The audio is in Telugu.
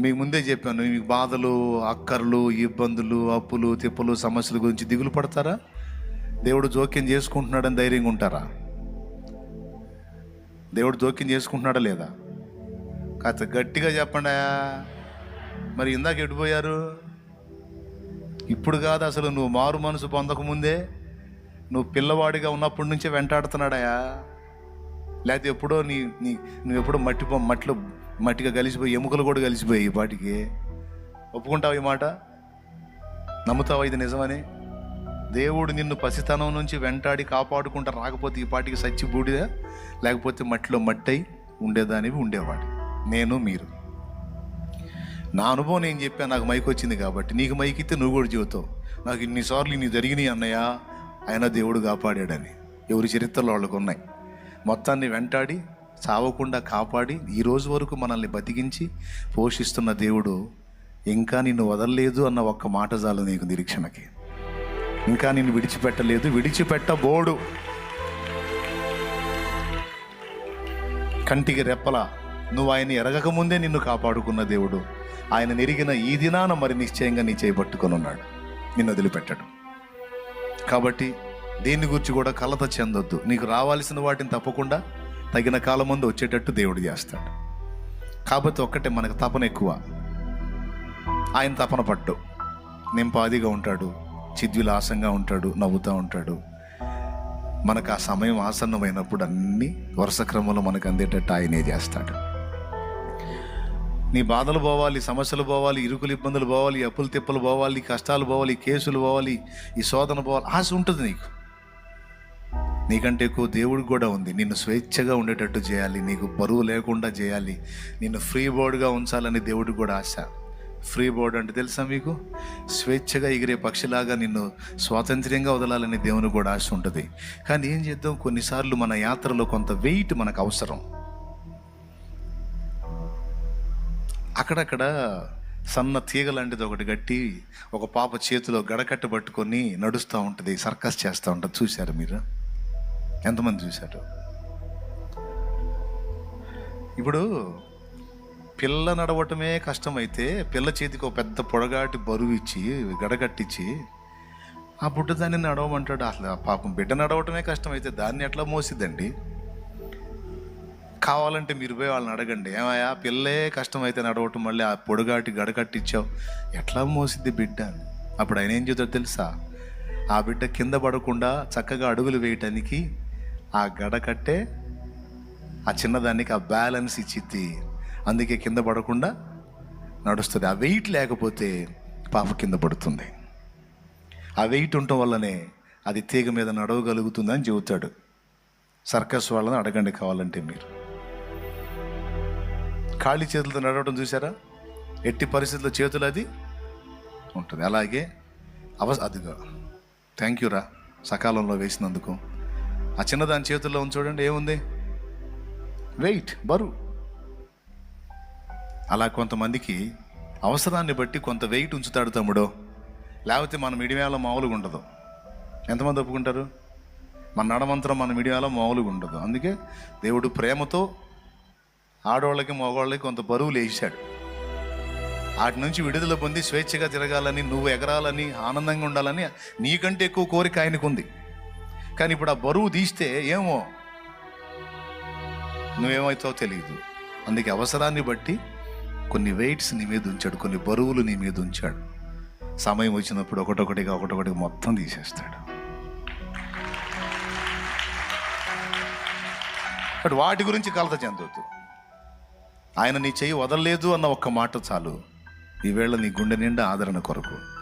మీకు ముందే చెప్పాను మీకు బాధలు అక్కర్లు ఇబ్బందులు అప్పులు తిప్పలు సమస్యల గురించి దిగులు పడతారా? దేవుడు జోక్యం చేసుకుంటున్నాడని ధైర్యంగా ఉంటారా? దేవుడు జోక్యం చేసుకుంటున్నాడా లేదా? కాస్త గట్టిగా చెప్పండి మరి ఇందాక ఎడిపోయారు ఇప్పుడు కాదు అసలు నువ్వు మారు మనసు పొందకముందే నువ్వు పిల్లవాడిగా ఉన్నప్పటి నుంచే వెంటాడుతున్నాడయా లేకపోతే ఎప్పుడో నీ నీ నువ్వు ఎప్పుడో మట్టి పొ- మట్టిలో మట్టిగా కలిసిపోయి ఎముకలు కూడా కలిసిపోయి ఈ పాటికి. ఒప్పుకుంటావు ఈ మాట? నమ్ముతావా ఇది నిజమని? దేవుడు నిన్ను పసితనం నుంచి వెంటాడి కాపాడుకుంటా రాకపోతే ఈ పాటికి సచ్చి బూడిదా లేకపోతే మట్టిలో మట్టై ఉండేదానివి ఉండేవాడు. నేను మీరు. నా అనుభవం నేను చెప్పాను నాకు మైక్ వచ్చింది కాబట్టి. నీకు మైక్ ఇస్తే నువ్వు కూడా చెబుతావు. నాకు ఇన్నిసార్లు ఇన్ని జరిగినాయి అన్నయ్య ఆయన దేవుడు కాపాడాడని. ఎవరి చరిత్రలో వాళ్ళకు ఉన్నాయి. మొత్తాన్ని వెంటాడి చావకుండా కాపాడి ఈ రోజు వరకు మనల్ని బతికించి పోషిస్తున్న దేవుడు ఇంకా నిన్ను వదలలేదు అన్న ఒక్క మాట చాలు నీకు నిరీక్షణకి. ఇంకా నిన్ను విడిచిపెట్టలేదు విడిచిపెట్టబోడు. కంటికి రెప్పల నువ్వు ఆయన ఎరగక ముందే నిన్ను కాపాడుకున్న దేవుడు. ఆయన నెరిగిన ఈ దినాన మరి నిశ్చయంగా నీ చేపట్టుకొని ఉన్నాడు నిన్ను వదిలిపెట్టడు. కాబట్టి దేని గురించి కూడా కలత చెందొద్దు. నీకు రావాల్సిన వాటిని తప్పకుండా తగిన కాలం ముందు వచ్చేటట్టు దేవుడు చేస్తాడు. కాబట్టి ఒక్కటే మనకు తపన ఎక్కువ. ఆయన తపన పట్టు. నింపాదిగా ఉంటాడు చిద్విలాసంగా ఉంటాడు నవ్వుతూ ఉంటాడు. మనకు ఆ సమయం ఆసన్నమైనప్పుడు అన్ని వరుస క్రమంలో మనకు అందేటట్టు ఆయనే చేస్తాడు. నీ బాధలు పోవాలి సమస్యలు పోవాలి ఇరుకులు ఇబ్బందులు పోవాలి అప్పులు తిప్పలు పోవాలి కష్టాలు పోవాలి కేసులు పోవాలి ఈ శోధన పోవాలి ఆశ ఉంటుంది నీకు. నీకంటే ఎక్కువ దేవుడికి కూడా ఉంది. నిన్ను స్వేచ్ఛగా ఉండేటట్టు చేయాలి. నీకు బరువు లేకుండా చేయాలి. నిన్ను ఫ్రీ బోర్డ్గా ఉంచాలని దేవుడికి కూడా ఆశ. ఫ్రీ బోర్డ్ అంటే తెలుసా మీకు? స్వేచ్ఛగా ఎగిరే పక్షిలాగా నిన్ను స్వాతంత్ర్యంగా వదలాలని దేవుని కూడా ఆశ ఉంటుంది. కానీ ఏం చేద్దాం? కొన్నిసార్లు మన యాత్రలో కొంత వెయిట్ మనకు అవసరం. అక్కడక్కడ సన్న తీగ లాంటిది ఒకటి కట్టి ఒక పాప చేతిలో గడకట్ట పట్టుకొని నడుస్తూ ఉంటుంది. సర్కస్ చేస్తూ ఉంటుంది. చూశారు మీరు? ఎంతమంది చూశారు? ఇప్పుడు పిల్ల నడవటమే కష్టమైతే పిల్ల చేతికి ఒక పెద్ద పొడగాటి బరువు ఇచ్చి గడగట్టించి ఆ బుడ్డ దాన్ని నడవమంటాడు. అసలు ఆ పాపం బిడ్డ నడవటమే కష్టమైతే దాన్ని ఎట్లా మోసిద్దండి? కావాలంటే మీరు పోయి వాళ్ళని అడగండి. ఏమయ్యా పిల్లే కష్టమైతే నడవటం మళ్ళీ ఆ పొడుగాటి గడకట్టిచ్చావు ఎట్లా మోసిద్ది బిడ్డ అని. అప్పుడు ఆయన ఏం చెబుతాడు తెలుసా? ఆ బిడ్డ కింద పడకుండా చక్కగా అడుగులు వేయటానికి ఆ గడ కట్టే ఆ చిన్నదానికి ఆ బ్యాలెన్స్ ఇచ్చిద్ది. అందుకే కింద పడకుండా నడుస్తుంది. ఆ వెయిట్ లేకపోతే పాప కింద పడుతుంది. ఆ వెయిట్ ఉండటం వల్లనే అది తీగ మీద నడవగలుగుతుందని చెబుతాడు. సర్కస్ వాళ్ళని అడగండి కావాలంటే మీరు. ఖాళీ చేతులతో నడవడం చూసారా ఎట్టి పరిస్థితుల్లో చేతులు అది? ఉంటుంది. అలాగే అవ అదిగా. థ్యాంక్ యూ రా. సకాలంలో వేసినందుకు. ఆ చిన్నదాని చేతుల్లో ఉంది చూడండి ఏముంది? వెయిట్ బరువు. అలా కొంతమందికి అవసరాన్ని బట్టి కొంత వెయిట్ ఉంచుతాడు తమ్ముడో. లేకపోతే మన మిడియాలో మామూలుగా ఉండదు. ఎంతమంది ఒప్పుకుంటారు? మన నడమంతరం మన మిడియాలో మామూలుగా ఉండదు. అందుకే దేవుడు ప్రేమతో ఆడవాళ్ళకి మగవాళ్ళకి కొంత బరువులు వేసాడు వాటి నుంచి విడుదల పొంది స్వేచ్ఛగా తిరగాలని నువ్వు ఎగరాలని ఆనందంగా ఉండాలని నీకంటే ఎక్కువ కోరిక ఆయనకు ఉంది కానీ ఇప్పుడు ఆ బరువు తీస్తే ఏమో? నువ్వేమవుతావో తెలియదు అందుకే అవసరాన్ని బట్టి కొన్ని వెయిట్స్ నీ మీద ఉంచాడు కొన్ని బరువులు నీ మీద ఉంచాడు. సమయం వచ్చినప్పుడు ఒకటొకటిగా ఒకటొకటిగా మొత్తం తీసేస్తాడు. బట్ వాటి గురించి కలత చెందొద్దు. ఆయన నీ చెయ్యి వదలలేదు అన్న ఒక్క మాట చాలు. ఈవేళ నీ గుండె నిండా ఆదరణ కొరకు.